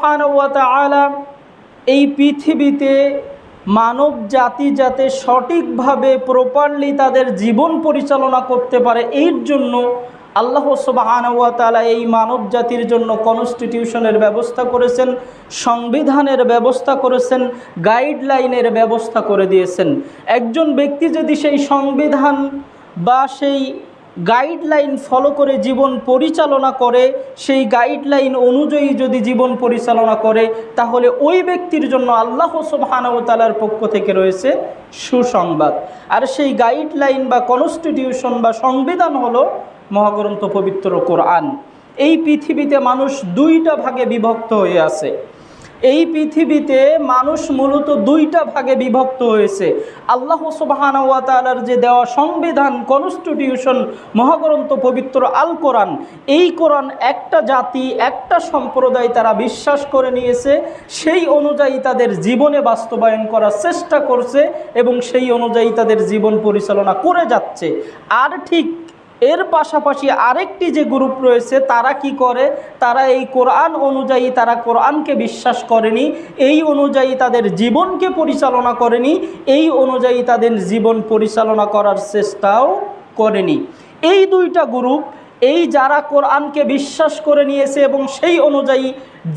সুবাহান আলা এই পৃথিবীতে মানব জাতি যাতে সঠিকভাবে প্রপারলি তাদের জীবন পরিচালনা করতে পারে, এর জন্য আল্লাহ তাআলা এই মানব জাতির জন্য কনস্টিটিউশনের ব্যবস্থা করেছেন, সংবিধানের ব্যবস্থা করেছেন গাইডলাইনের ব্যবস্থা করে দিয়েছেন। একজন ব্যক্তি যদি সেই সংবিধান বা সেই গাইডলাইন ফলো করে জীবন পরিচালনা করে, সেই গাইডলাইন অনুযায়ী যদি জীবন পরিচালনা করে, তাহলে ওই ব্যক্তির জন্য আল্লাহ সুবহানাহু পক্ষ থেকে রয়েছে সুসংবাদ। আর সেই গাইডলাইন বা কনস্টিটিউশন বা সংবিধান হলো মহাগ্রন্থ পবিত্র কোরআন। এই পৃথিবীতে মানুষ দুইটা ভাগে বিভক্ত হয়ে আছে। এই পৃথিবীতে মানুষ মূলত দুইটা ভাগে বিভক্ত হয়েছে। আল্লাহ সুবাহানার যে দেওয়া সংবিধান কনস্টিটিউশন মহাগ্রন্থ, পবিত্র আল কোরআন এই কোরআন একটা জাতি, একটা সম্প্রদায় তারা বিশ্বাস করে নিয়েছে। সেই অনুযায়ী তাদের জীবনে বাস্তবায়ন করার চেষ্টা করছে এবং সেই অনুযায়ী তাদের জীবন পরিচালনা করে যাচ্ছে। আর ঠিক এর পাশাপাশি আরেকটি যে গ্রুপ রয়েছে, তারা কি করে? তারা এই কোরআন অনুযায়ী তারা কোরআনকে বিশ্বাস করেনি, এই অনুযায়ী তাদের জীবনকে পরিচালনা করেনি, এই অনুযায়ী তাদের জীবন পরিচালনা করার চেষ্টাও করেনি। এই দুইটা গ্রুপ, এই যারা কোরআনকে বিশ্বাস করে নিয়েছে এবং সেই অনুযায়ী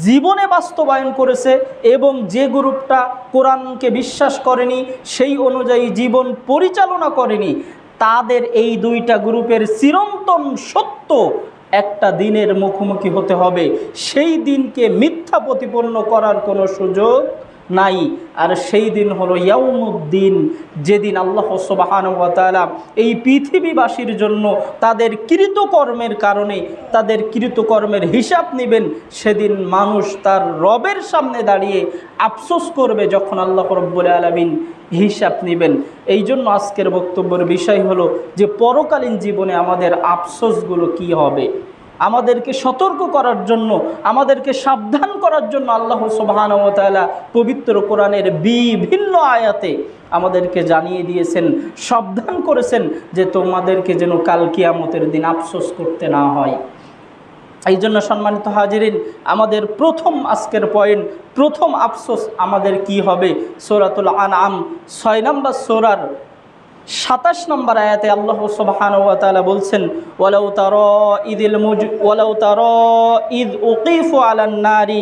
জীবনে বাস্তবায়ন করেছে এবং যে গ্রুপটা কোরআনকে বিশ্বাস করেনি, সেই অনুযায়ী জীবন পরিচালনা করেনি তাদের এই দুইটা গ্রুপের চিরন্তন সত্য একটা দিনের মুখোমুখি হতে হবে। সেই দিনকে মিথ্যা প্রতিপন্ন করার কোনো সুযোগ নাই। আর সেই দিন হলো ইয়াউমুদ্দিন, যেদিন আল্লাহ সুবাহানুতালা এই পৃথিবীবাসীর জন্য তাদের কৃতকর্মের কারণে, তাদের কৃতকর্মের হিসাব নেবেন, সেদিন মানুষ তার রবের সামনে দাঁড়িয়ে আফসোস করবে যখন আল্লাহ রব্বুল আলমিন হিসাব নেবেন। এই জন্য আজকের বক্তব্যের বিষয় হলো যে পরকালীন জীবনে আমাদের আফসোসগুলো কি হবে? আমাদেরকে সতর্ক করার জন্য, আমাদেরকে সাবধান করার জন্য আল্লাহ সুবাহানতালা পবিত্র কোরআনের বিভিন্ন আয়াতে আমাদেরকে জানিয়ে দিয়েছেন, সাবধান করেছেন যে তোমাদেরকে যেন কাল কিয়ামতের দিন আফসোস করতে না হয়। এই জন্য সম্মানিত হাজিরিন, আমাদের প্রথম আজকের পয়েন্ট, প্রথম আফসোস আমাদের কি হবে? সোরাতুল আনআম, ছয় নম্বর সোরার সাতাশ নম্বর আয়াতে আল্লাহ সুবহান ওয়া তাআলা বলছেন, ওয়ালাউ তারা ইদিল মুজ, ওয়ালাউ তারা ইদ উকিফু আলান নারি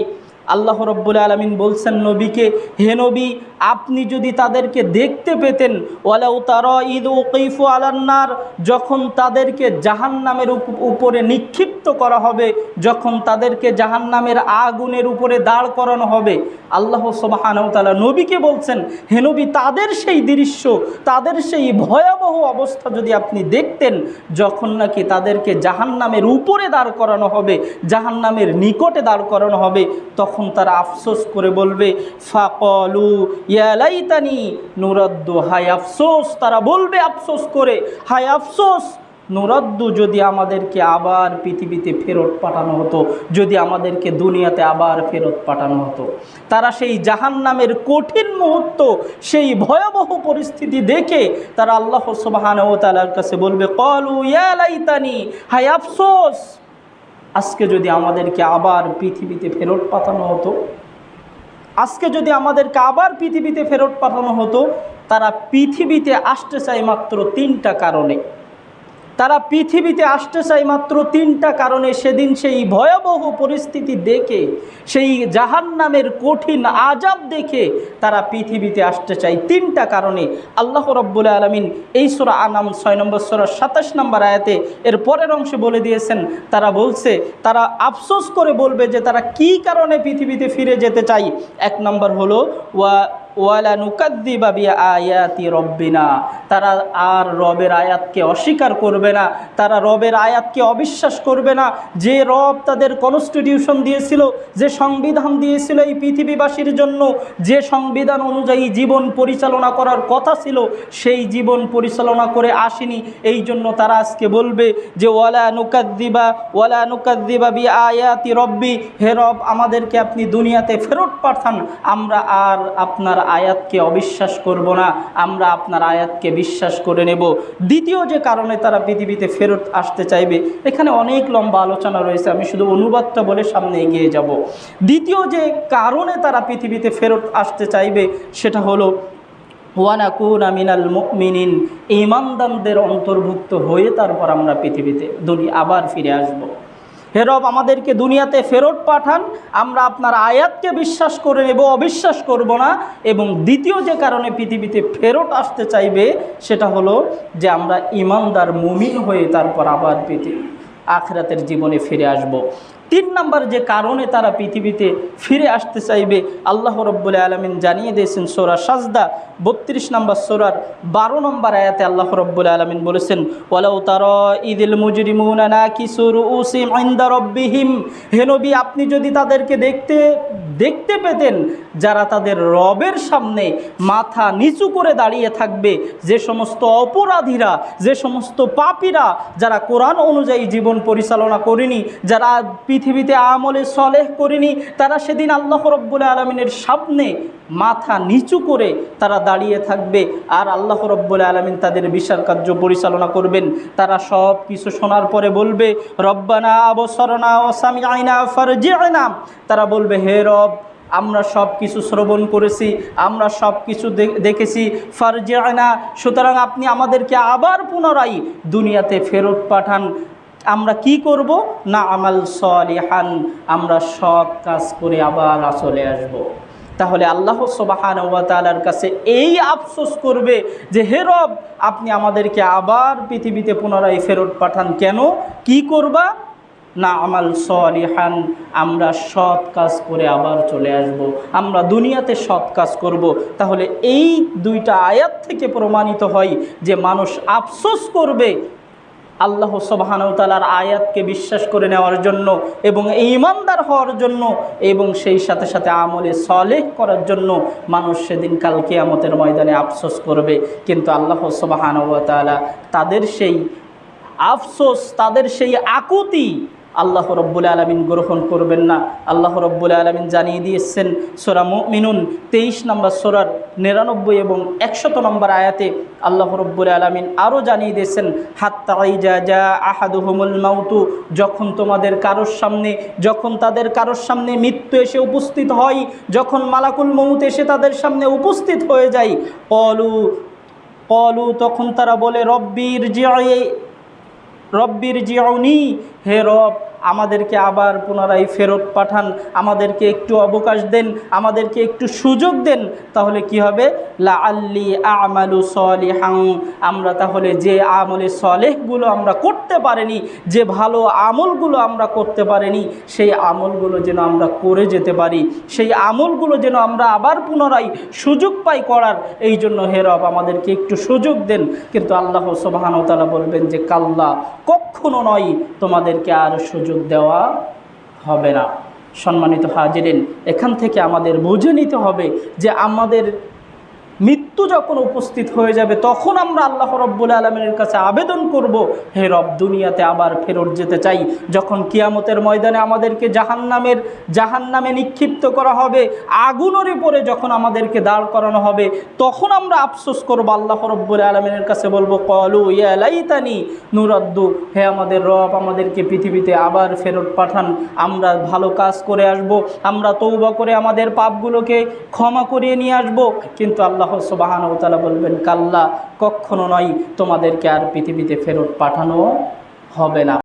আল্লাহ রব্বুল আলমিন বলছেন নবীকে, হে নবী, আপনি যদি তাদেরকে দেখতে পেতেন, ওয়ালাউ তারা ঈদ ওকিফু আলান্নার যখন তাদেরকে জাহান নামের উপরে নিক্ষিপ্ত করা হবে, যখন তাদেরকে জাহান নামের আগুনের উপরে দাঁড় করানো হবে, আল্লাহ সুবাহানতালা নবীকে বলছেন, হে নবী, তাদের সেই দৃশ্য, তাদের সেই ভয়াবহ অবস্থা যদি আপনি দেখতেন, যখন নাকি তাদেরকে জাহান নামের উপরে দাঁড় করানো হবে জাহান নামের নিকটে দাঁড় করানো হবে, তখন তারা আফসোস করে বলবে, ফাকলু ইয়ালাইতানি নুরদ্দু। হাই আফসোস, তারা বলবে আফসোস করে হাই আফসোস, নুরদ্দু যদি আমাদেরকে আবার পৃথিবীতে ফেরত পাঠানো হতো, যদি আমাদেরকে দুনিয়াতে আবার ফেরত পাঠানো হতো। তারা সেই জাহান নামের কঠিন মুহূর্ত, সেই ভয়াবহ পরিস্থিতি দেখে তারা আল্লাহ সুবাহান ও তালার কাছে বলবে, কলু ইয়ালাইতানি হাই আফসোস আজকে যদি আমাদেরকে আবার পৃথিবীতে ফেরত পাঠানো হতো, আজকে যদি আমাদেরকে আবার পৃথিবীতে ফেরত পাঠানো হতো, তারা পৃথিবীতে আসতে চায় মাত্র তিনটা কারণে। তারা পৃথিবীতে আসতে চায় মাত্র তিনটা কারণে। সেদিন সেই ভয়াবহ পরিস্থিতি দেখে, সেই জাহান নামের কঠিন আজাব দেখে তারা পৃথিবীতে আসতে চায় তিনটা কারণে। আল্লাহ রব্বুল আলমিন এই সোরা আনাম ছয় নম্বর সোরা সাতাশ নম্বর আয়াতে এর পরের অংশে বলে দিয়েছেন, তারা বলছে, তারা আফসোস করে বলবে যে তারা কি কারণে পৃথিবীতে ফিরে যেতে চাই এক নম্বর হলো, ওয়া ওয়ালা নুকাদ্দি বাবি আয়াতি রব্বিনা। তারা আর রবের আয়াতকে অস্বীকার করবে না, তারা রবের আয়াতকে অবিশ্বাস করবে না। যে রব তাদের কনস্টিটিউশন দিয়েছিল, যে সংবিধান দিয়েছিল এই পৃথিবীবাসীর জন্য, যে সংবিধান অনুযায়ী জীবন পরিচালনা করার কথা ছিল, সেই জীবন পরিচালনা করে আসেনি। এই জন্য তারা আজকে বলবে যে ওয়ালা নুকাদ্দিবা ওয়ালা নুকাদ্দিবা বি আয়াতি রব্বি, হে রব, আমাদেরকে আপনি দুনিয়াতে ফেরত পাঠান, আমরা আর আপনার আয়াতকে অবিশ্বাস করব না, আমরা আপনার আয়াতকে বিশ্বাস করে নেব দ্বিতীয় যে কারণে তারা পৃথিবীতে ফেরত আসতে চাইবে, এখানে অনেক লম্বা আলোচনা রয়েছে, আমি শুধু অনুবাদটা বলে সামনে এগিয়ে যাব দ্বিতীয় যে কারণে তারা পৃথিবীতে ফেরত আসতে চাইবে, সেটা হলো, ওয়ানাকুন আমিনাল মুমিনিন ইমানদানদের অন্তর্ভুক্ত হয়ে তারপর আমরা পৃথিবীতে দুনিয়া আবার ফিরে আসব। হেরব আমাদেরকে দুনিয়াতে ফেরত পাঠান আমরা আপনার আয়াতকে বিশ্বাস করে নেব, অবিশ্বাস করব না এবং দ্বিতীয় যে কারণে পৃথিবীতে ফেরত আসতে চাইবে, সেটা হলো যে আমরা ইমানদার মুমিন হয়ে তারপর আবার পৃথিবী আখরাতের জীবনে ফিরে আসব। তিন নম্বর যে কারণে তারা পৃথিবীতে ফিরে আসতে চাইবে, আল্লাহ রব্বুল আলমিন জানিয়ে দিয়েছেন সোরা সাজদা, বত্রিশ নম্বর সোরার বারো নম্বর আয়াতে আল্লাহ রব্বুল আলমিন বলেছেন ওলাউ তার ঈদিল মুজরিমুনা কিশোর উসিম আইন্দা রব্বিহিম। হেনবি আপনি যদি তাদেরকে দেখতে দেখতে পেতেন, যারা তাদের রবের সামনে মাথা নিচু করে দাঁড়িয়ে থাকবে, যে সমস্ত অপরাধীরা, যে সমস্ত পাপীরা, যারা কোরআন অনুযায়ী জীবন পরিচালনা করেনি, যারা পৃথিবীতে আমলে সলেহ করেনি, তারা সেদিন আল্লাহ রব্বুল আলমিনের সামনে মাথা নিচু করে তারা দাঁড়িয়ে থাকবে আর আল্লাহ রব্বুল আলমিন তাদের বিশাল কার্য পরিচালনা করবেন। তারা সব কিছু শোনার পরে বলবে, রব্বানা আবসরনা ও সামি আইনা ফরজি তারা বলবে, হে রব, আমরা সব কিছু শ্রবণ করেছি, আমরা সব কিছু দেখেছি ফারজে আয়না সুতরাং আপনি আমাদেরকে আবার পুনরায় দুনিয়াতে ফেরত পাঠান। আমরা কি করব না আমাল সলিহান, আমরা সব কাজ করে আবার চলে আসব। তাহলে আল্লাহ সবাহান তালার কাছে এই আফসোস করবে যে, হে রব, আপনি আমাদেরকে আবার পৃথিবীতে পুনরায় ফেরত পাঠান কেন কি করবা না আমাল সলিহান, আমরা সৎ কাজ করে আবার চলে আসব। আমরা দুনিয়াতে সৎ কাজ করব। তাহলে এই দুইটা আয়াত থেকে প্রমাণিত হয় যে, মানুষ আফসোস করবে আল্লাহ সবাহানতালার আয়াতকে বিশ্বাস করে নেওয়ার জন্য এবং ইমানদার হওয়ার জন্য এবং সেই সাথে সাথে আমলে সলেহ করার জন্য মানুষ সেদিন কালকে কেয়ামতের ময়দানে আফসোস করবে। কিন্তু আল্লাহ সবাহানুতালা তাদের সেই আফসোস, তাদের সেই আকুতি আল্লাহ রব্বুল আলমিন গ্রহণ করবেন না। আল্লাহ রব্বুল আলমিন জানিয়ে দিয়েছেন, সোরা মিনুন তেইশ নম্বর সোরার নিরানব্বই এবং একশত নম্বর আয়াতে আল্লাহ রব্বুল আলমিন আরও জানিয়ে দিয়েছেন হাত্তাই যা যা আহাদুহমুল মাউতু, যখন তোমাদের কারোর সামনে, যখন তাদের কারোর সামনে মৃত্যু এসে উপস্থিত হয়, যখন মালাকুল মৌত এসে তাদের সামনে উপস্থিত হয়ে যায়, কলু কলু তখন তারা বলে রব্বির যে রব্বির জিয়াউনি হে রব আমাদেরকে আবার পুনরায় ফেরত পাঠান, আমাদেরকে একটু অবকাশ দেন, আমাদেরকে একটু সুযোগ দেন, তাহলে কি হবে? লা আল্লি আমালু সলিহাং আমরা তাহলে যে আমলে সলেহগুলো আমরা করতে পারিনি, যে ভালো আমলগুলো আমরা করতে পারিনি, সেই আমলগুলো যেন আমরা করে যেতে পারি, সেই আমলগুলো যেন আমরা আবার পুনরায় সুযোগ পাই করার, এই জন্য হেরব আমাদেরকে একটু সুযোগ দেন। কিন্তু আল্লাহ সোবাহানতালা বলবেন যে, কাল্লা কখনো নয়, তোমাদেরকে আর সুযোগ সুযোগ দেওয়া হবে না। সম্মানিত হাজিরেন, এখান থেকে আমাদের বুঝে নিতে হবে যে আমাদের মৃত্যু যখন উপস্থিত হয়ে যাবে, তখন আমরা আল্লাহ রব্বুল আলমের কাছে আবেদন করব, হে রব, দুনিয়াতে আবার ফেরত যেতে চাই। যখন কিয়ামতের ময়দানে আমাদেরকে জাহান নামের জাহান নামে নিক্ষিপ্ত করা হবে আগুনের পরে যখন আমাদেরকে দাঁড় করানো হবে, তখন আমরা আফসোস করব, আল্লাহ রব্বুল আলমের কাছে বলব, কলু ইয়ালাইতানি নুরাদ্দু, হে আমাদের রব, আমাদেরকে পৃথিবীতে আবার ফেরত পাঠান। আমরা ভালো কাজ করে আসব, আমরা তৌবা করে আমাদের পাপগুলোকে ক্ষমা করিয়ে নিয়ে আসব। কিন্তু আল্লাহ আল্লাহ সুবাহান তালা বলবেন কাল্লা কখনো নয় তোমাদেরকে আর পৃথিবীতে ফেরত পাঠানো হবে না।